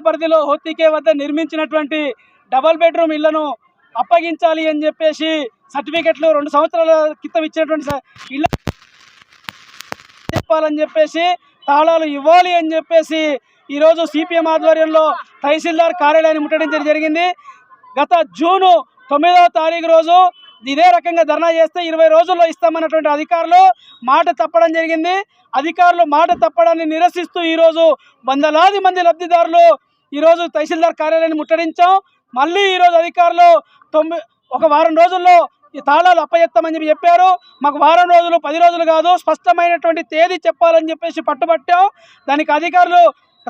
పరిధిలో హోతికే వద్ద నిర్మించినటువంటి డబల్ బెడ్రూమ్ ఇళ్ళను అప్పగించాలి అని చెప్పేసి సర్టిఫికెట్లు రెండు సంవత్సరాల క్రితం ఇచ్చినటువంటి ఇళ్ళ చెప్పాలని చెప్పేసి తాళాలు ఇవ్వాలి అని చెప్పేసి ఈరోజు సిపిఎం ఆధ్వర్యంలో తహసీల్దార్ కార్యాలయాన్ని ముట్టడించడం జరిగింది. గత జూను తొమ్మిదవ తారీఖు రోజు ఇదే రకంగా ధర్నా చేస్తే ఇరవై రోజుల్లో ఇస్తామన్నటువంటి అధికారులు మాట తప్పడం జరిగింది. అధికారులు మాట తప్పడాన్ని నిరసిస్తూ ఈరోజు వందలాది మంది లబ్ధిదారులు ఈరోజు తహసీల్దార్ కార్యాలయాన్ని ముట్టడించాం. మళ్ళీ ఈరోజు అధికారులు తొమ్మిది ఒక వారం రోజుల్లో ఈ తాళాలు అప్పచెప్తామని చెప్పి చెప్పారు. మాకు వారం రోజులు పది రోజులు కాదు స్పష్టమైనటువంటి తేదీ చెప్పాలని చెప్పేసి పట్టుబట్టాం. దానికి అధికారులు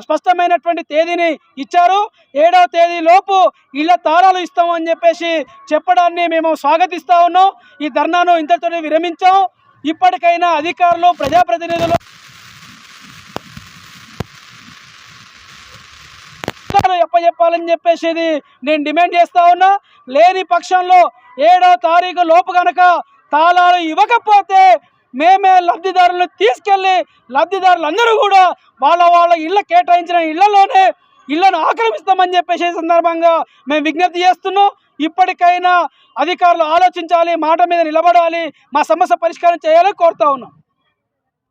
స్పష్టమైనటువంటి తేదీని ఇచ్చారు. ఏడవ తేదీ లోపు ఇళ్ళ తాళాలు ఇస్తామని చెప్పేసి చెప్పడాన్ని మేము స్వాగతిస్తా ఉన్నాం. ఈ ధర్నాను ఇంతటితో విరమించాం. ఇప్పటికైనా అధికారులు ప్రజాప్రతినిధులు తాళాలు ఎప్పచెప్పాలని చెప్పేసి నేను డిమాండ్ చేస్తా ఉన్నా. లేని పక్షంలో ఏడో తారీఖు లోపు కనుక తాళాలు ఇవ్వకపోతే మేమే లబ్ధిదారులను తీసుకెళ్ళి లబ్ధిదారులందరూ కూడా వాళ్ళ వాళ్ళ ఇళ్ళ కేటాయించిన ఇళ్ళలోనే ఇళ్ళను ఆక్రమిస్తామని చెప్పేసి సందర్భంగా మేము విజ్ఞప్తి చేస్తున్నాం. ఇప్పటికైనా అధికారులు ఆలోచించాలి మాట మీద నిలబడాలి మా సమస్య పరిష్కారం చేయాలని కోరుతా ఉన్నాం.